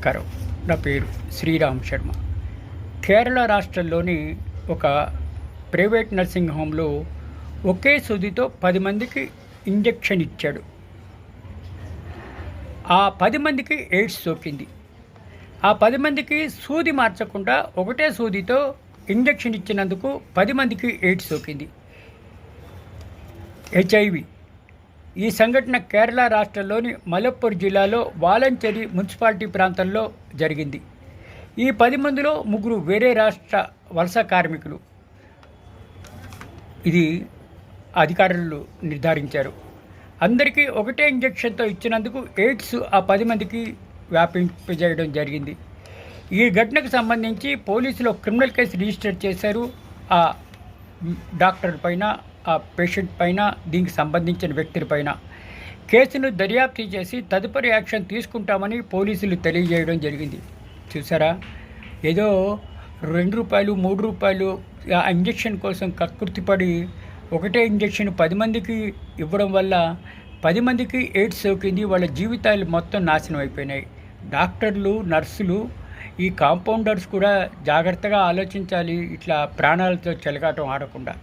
నమస్కారం. నా పేరు శ్రీరామ్ శర్మ. కేరళ రాష్ట్రంలోని ఒక ప్రైవేట్ నర్సింగ్ హోమ్లో ఒకే సూదితో పది మందికి ఇంజెక్షన్ ఇచ్చాడు. ఆ పది మందికి ఎయిడ్స్ సోకింది. ఆ పది మందికి సూది మార్చకుండా ఒకటే సూదితో ఇంజెక్షన్ ఇచ్చినందుకు పది మందికి ఎయిడ్స్ సోకింది. హెచ్ఐవి ఈ సంఘటన కేరళ రాష్ట్రంలోని మలప్పూర్ జిల్లాలో వాలంచెరి మున్సిపాలిటీ ప్రాంతంలో జరిగింది. ఈ పది మందిలో ముగ్గురు వేరే రాష్ట్ర వలస కార్మికులు. ఇది అధికారులు నిర్ధారించారు. అందరికీ ఒకటే ఇంజెక్షన్తో ఇచ్చినందుకు ఎయిడ్స్ ఆ పది మందికి వ్యాపింపజేయడం జరిగింది. ఈ ఘటనకు సంబంధించి పోలీసులు క్రిమినల్ కేసు రిజిస్టర్ చేశారు. ఆ డాక్టర్ పైన ఆ పేషెంట్ పైన దీనికి సంబంధించిన వ్యక్తులపైన కేసును దర్యాప్తు చేసి తదుపరి యాక్షన్ తీసుకుంటామని పోలీసులు తెలియజేయడం జరిగింది. చూసారా ఏదో రెండు రూపాయలు మూడు రూపాయలు ఆ ఇంజెక్షన్ కోసం కక్కుర్తిపడి ఒకటే ఇంజక్షన్ పది మందికి ఇవ్వడం వల్ల పది మందికి ఎయిడ్స్ సోకింది. వాళ్ళ జీవితాలు మొత్తం నాశనం అయిపోయినాయి. డాక్టర్లు నర్సులు ఈ కాంపౌండర్స్ కూడా జాగ్రత్తగా ఆలోచించాలి. ఇట్లా ప్రాణాలతో చెలగాటం ఆడకుండా.